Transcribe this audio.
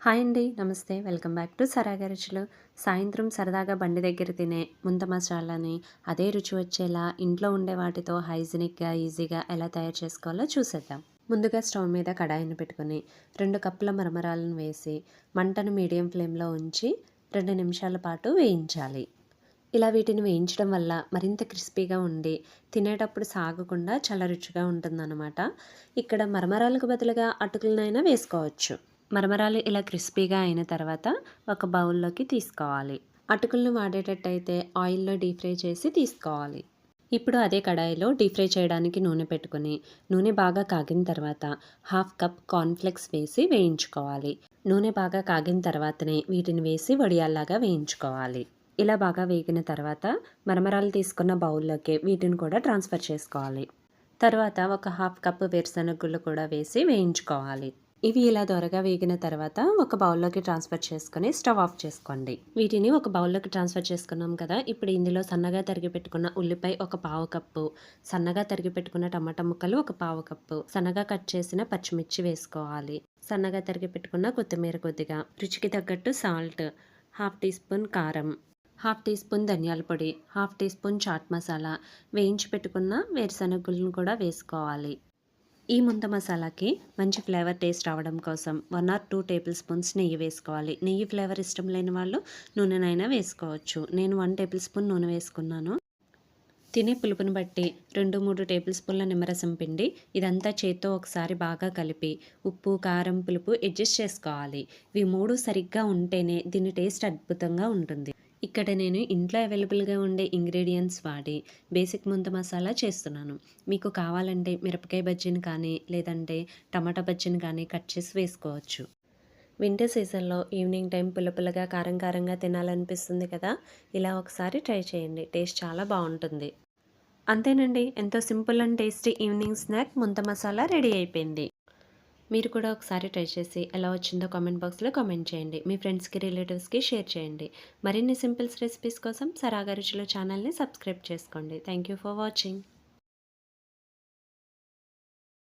Hi అండి నమస్తే. Welcome back to సరాగా రుచులు. సాయంత్రం సరదాగా బండి దగ్గర తినే ముంత మసాలాని అదే రుచి వచ్చేలా ఇంట్లో ఉండే వాటితో హైజీనిక్గా ఈజీగా ఎలా తయారు చేసుకోవాలో చూసేద్దాం. ముందుగా స్టవ్ మీద కడాయిని పెట్టుకొని రెండు కప్పుల మరమరాలను వేసి మంటను మీడియం ఫ్లేమ్లో ఉంచి రెండు నిమిషాల పాటు వేయించాలి. ఇలా వీటిని వేయించడం వల్ల మరింత క్రిస్పీగా ఉండి తినేటప్పుడు సాగకుండా చాలా రుచిగా ఉంటుందన్నమాట. ఇక్కడ మరమరాలకు బదులుగా అటుకులనైనా వేసుకోవచ్చు. మరమరాలు ఇలా క్రిస్పీగా అయిన తర్వాత ఒక బౌల్లోకి తీసుకోవాలి. అటుకులను వాడేటట్టయితే ఆయిల్లో డీప్ ఫ్రై చేసి తీసుకోవాలి. ఇప్పుడు అదే కడాయిలో డీప్ ఫ్రై చేయడానికి నూనె పెట్టుకుని నూనె బాగా కాగిన తర్వాత హాఫ్ కప్ కార్న్ఫ్లెక్స్ వేసి వేయించుకోవాలి. నూనె బాగా కాగిన తర్వాతనే వీటిని వేసి వడియాల్లాగా వేయించుకోవాలి. ఇలా బాగా వేగిన తర్వాత మరమరాలు తీసుకున్న బౌల్లోకి వీటిని కూడా ట్రాన్స్ఫర్ చేసుకోవాలి. తర్వాత ఒక హాఫ్ కప్ వేరుశనగుళ్ళు కూడా వేసి వేయించుకోవాలి. ఇవి ఇలా దొరగా వేగిన తర్వాత ఒక బౌల్లోకి ట్రాన్స్ఫర్ చేసుకుని స్టవ్ ఆఫ్ చేసుకోండి. వీటిని ఒక బౌల్లోకి ట్రాన్స్ఫర్ చేసుకున్నాం కదా ఇప్పుడు ఇందులో సన్నగా తరిగి పెట్టుకున్న ఉల్లిపాయ ఒక పావు కప్పు సన్నగా తరిగి పెట్టుకున్న టమాటా ముక్కలు ఒక పావు కప్పు సన్నగా కట్ చేసిన పచ్చిమిర్చి వేసుకోవాలి. సన్నగా తరిగి పెట్టుకున్న కొత్తిమీర కొద్దిగా రుచికి తగ్గట్టు సాల్ట్ హాఫ్ టీ స్పూన్ కారం హాఫ్ టీ స్పూన్ ధనియాల పొడి half teaspoon chaat masala వేయించి పెట్టుకున్న వేరుశనగులను కూడా వేసుకోవాలి. ఈ ముంత మసాలాకి మంచి ఫ్లేవర్ టేస్ట్ రావడం కోసం one or two tablespoons నెయ్యి వేసుకోవాలి. నెయ్యి ఫ్లేవర్ ఇష్టం లేని వాళ్ళు నూనెనైనా వేసుకోవచ్చు. నేను వన్ టేబుల్ స్పూన్ నూనె వేసుకున్నాను. తినే పులుపుని బట్టి రెండు మూడు టేబుల్ స్పూన్ల నిమ్మరసం పిండి ఇదంతా చేత్తో ఒకసారి బాగా కలిపి ఉప్పు కారం పులుపు అడ్జస్ట్ చేసుకోవాలి. ఇవి మూడు సరిగ్గా ఉంటేనే దీని టేస్ట్ అద్భుతంగా ఉంటుంది. ఇక్కడ నేను ఇంట్లో అవైలబుల్గా ఉండే ఇంగ్రీడియంట్స్ వాడి బేసిక్ ముంత మసాలా చేస్తున్నాను. మీకు కావాలంటే మిరపకాయ బజ్జీని కానీ లేదంటే టమాటా బజ్జీని కానీ కట్ చేసి వేసుకోవచ్చు. వింటర్ సీజన్లో ఈవినింగ్ టైం పుల్లపుల్లగా కారం కారంగా తినాలనిపిస్తుంది కదా? ఇలా ఒకసారి ట్రై చేయండి. టేస్ట్ చాలా బాగుంటుంది. అంతేనండి. ఎంతో simple and tasty evening snack munta masala ready అయిపోయింది. మీరు కూడా ఒకసారి ట్రై చేసి ఎలా వచ్చిందో కామెంట్ బాక్స్లో కామెంట్ చేయండి. మీ ఫ్రెండ్స్కి రిలేటివ్స్కి షేర్ చేయండి. మరిన్ని సింపుల్స్ రెసిపీస్ కోసం సరాగా రుచులు ఛానల్ని సబ్స్క్రైబ్ చేసుకోండి. Thank you for watching